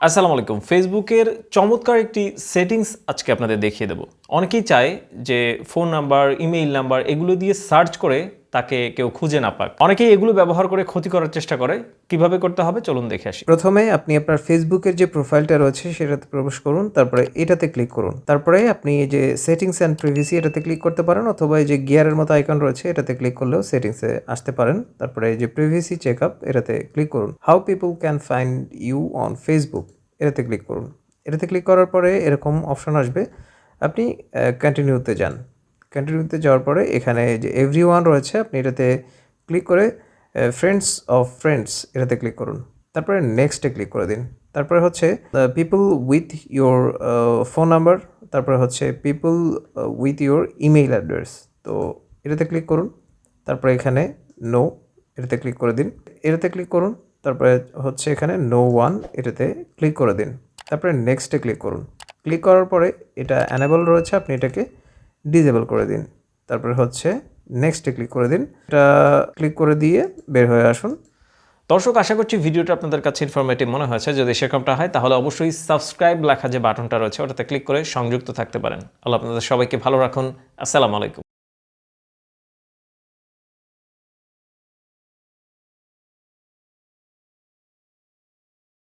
আসসালামু আলাইকুম। ফেসবুকের চমৎকার একটি সেটিংস আজকে আপনাদের দেখিয়ে দেব। অনেকেই চায় যে ফোন নাম্বার, ইমেইল নাম্বার এগুলো দিয়ে সার্চ করে তাকে কেউ খুঁজে না পাক। অনেকেই এগুলো ব্যবহার করে ক্ষতি করার চেষ্টা করে। কীভাবে করতে হবে? চলুন দেখে আসি। প্রথমে আপনি আপনার ফেসবুকের যে প্রোফাইলটা রয়েছে সেটাতে প্রবেশ করুন, তারপরে এটাতে ক্লিক করুন। তারপরে আপনি এই যে সেটিংস অ্যান্ড প্রিভিসি এটাতে ক্লিক করতে পারেন, অথবা এই যে গিয়ারের মতো আইকন রয়েছে এটাতে ক্লিক করলেও সেটিংসে আসতে পারেন। তারপরে এই যে প্রিভিসি চেক আপ এটাতে ক্লিক করুন। How people can find you on Facebook এটাতে ক্লিক করুন। এটাতে ক্লিক করার পরে এরকম অপশন আসবে। আপনি কন্টিনিউতে যান। কন্টিনিউতে যাওয়ার পরে এখানে যে এভরি ওয়ান রয়েছে, আপনি এটাতে ক্লিক করে ফ্রেন্ডস অফ ফ্রেন্ডস এটাতে ক্লিক করুন। তারপরে নেক্সটে ক্লিক করে দিন। তারপরে হচ্ছে people with your phone number তারপরে হচ্ছে people with your email address তো এটাতে ক্লিক করুন। তারপরে এখানে নো এটাতে ক্লিক করে দিন। এটাতে ক্লিক করুন। তারপরে হচ্ছে এখানে নো ওয়ান এটাতে ক্লিক করে দিন। তারপরে নেক্সটে ক্লিক করুন। ক্লিক করার পরে এটা অ্যানেবল রয়েছে, আপনি এটাকে ডিজেবল করে দিন। তারপরে হচ্ছে নেক্সটে ক্লিক করে দিন। এটা ক্লিক করে দিয়ে বের হয়ে আসুন। দর্শক, আশা করছি ভিডিওটা আপনাদের কাছে ইনফরমেটিভ মনে হয়েছে। যদি সেরকমটা হয়, তাহলে অবশ্যই সাবস্ক্রাইব লেখা যে বাটনটা রয়েছে, ওটাতে ক্লিক করে সংযুক্ত থাকতে পারেন। আল্লাহ আপনাদের সবাইকে ভালো রাখুন। আসসালামু আলাইকুম।